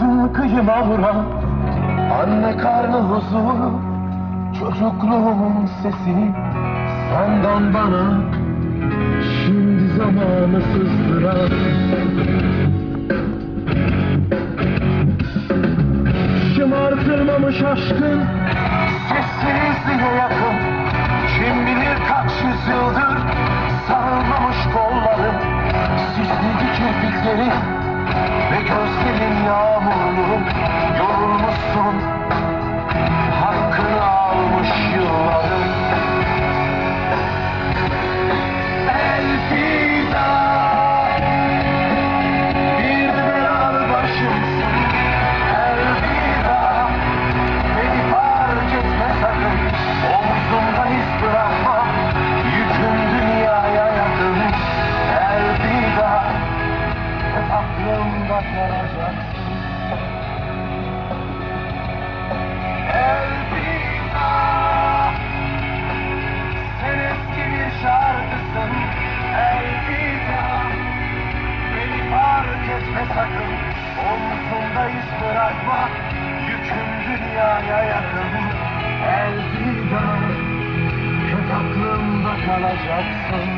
Kafasını kıyıma vuran Anne karnı huzuru Çocukluğumun sesini Senden bana Şimdi zamanı sızdıran. Şımartılmamış aşkın Sessizliğe yakın Jackson.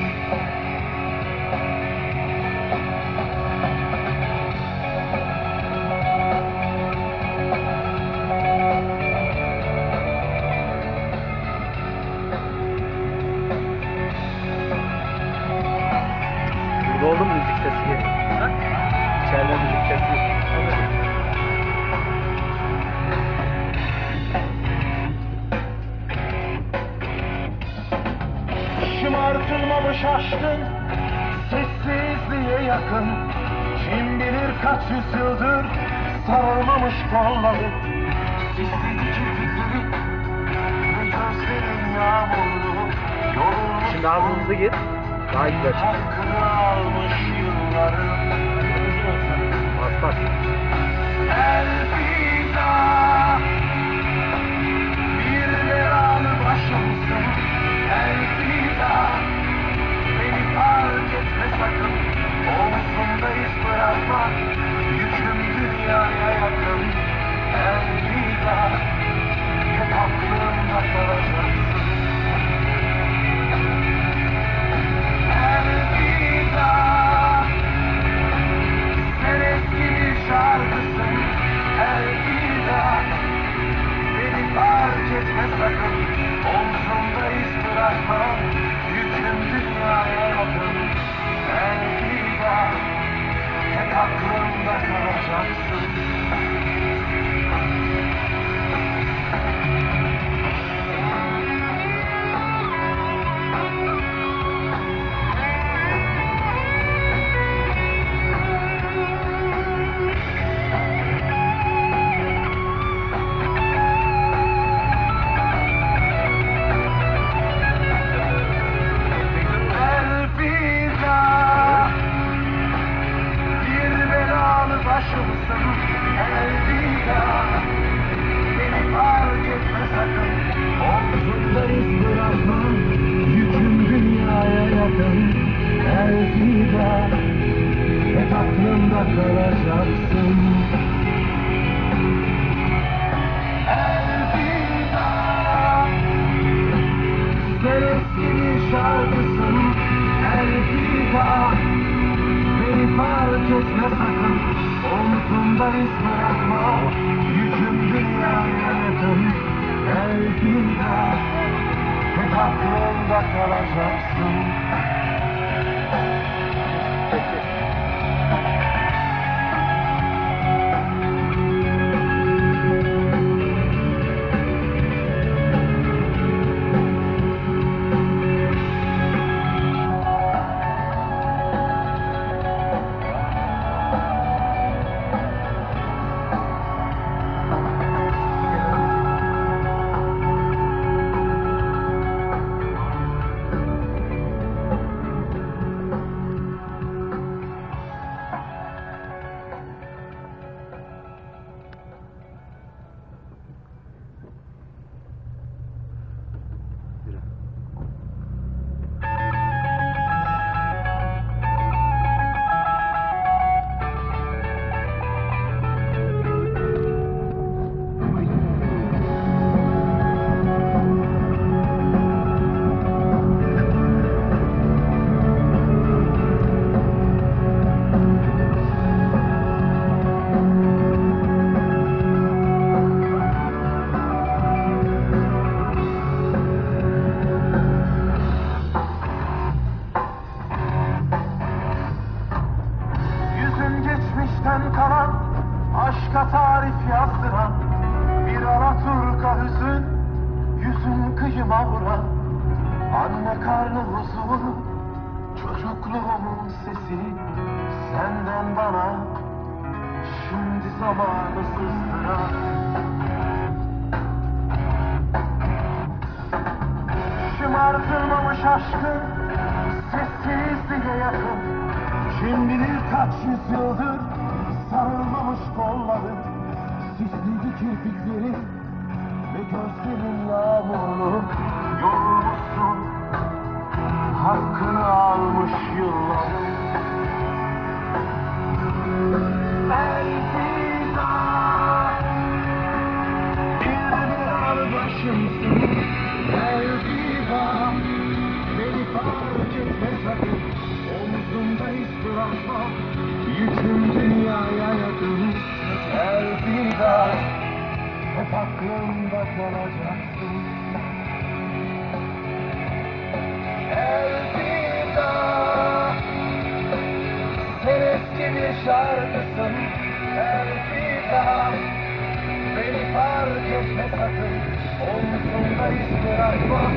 kaç yıldır sarılmamış kolları. Sizdeki ve gözlerin yağmurlu. Şimdi ağzınızı gir Daha güzel Hakkını almış yılları. Bas bas. kalacaksın Elveda. Sen eskinin şarkısın. Elveda. Beni fark etme sakın. Omzumda iz bırakma. Yüküm dünyaya yakın Elveda. Hep aklımda kalacaksın. Tarif yazdıran Bir Alaturka hüzün Yüzün kıyıma vuran Anne karnı huzur Çocukluğumun sesi Senden bana Şimdi zamanı sızdıran. Şımartılmamış aşkın Sessizliğe yakın Kim bilir kaç yüzyıldır Sarılmamış kolların Gözlerin yağmurlu Yorulmuşsun Hakkını almış yıllar aklımda kalacaksın. Elvida Sen eski bir şarkısın. Elvida Beni fark etme sakın. Omzumda iz bırakma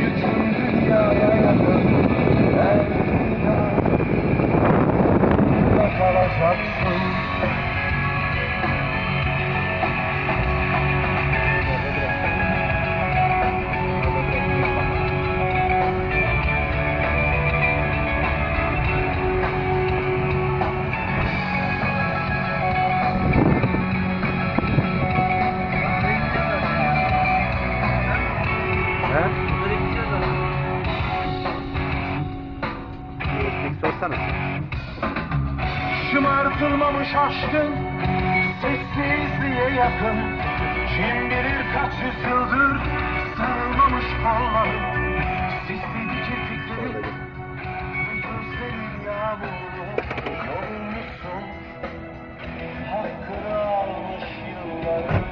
Yüküm dünyaya yakın. Elvida Da kalacaksın Şımartılmamış aşkın Sessizliğe yakın. Kim bilir kaç yüzyıldır Sarılmamış kolların Sisliydi kirpiklerin Ve gözlerin yağmurlu Yorulmuşsun. Hakkını almış yılların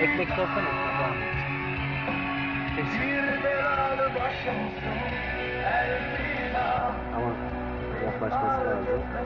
Ekmek sorsana. Bir belalı başımsın Yaklaşması lazım.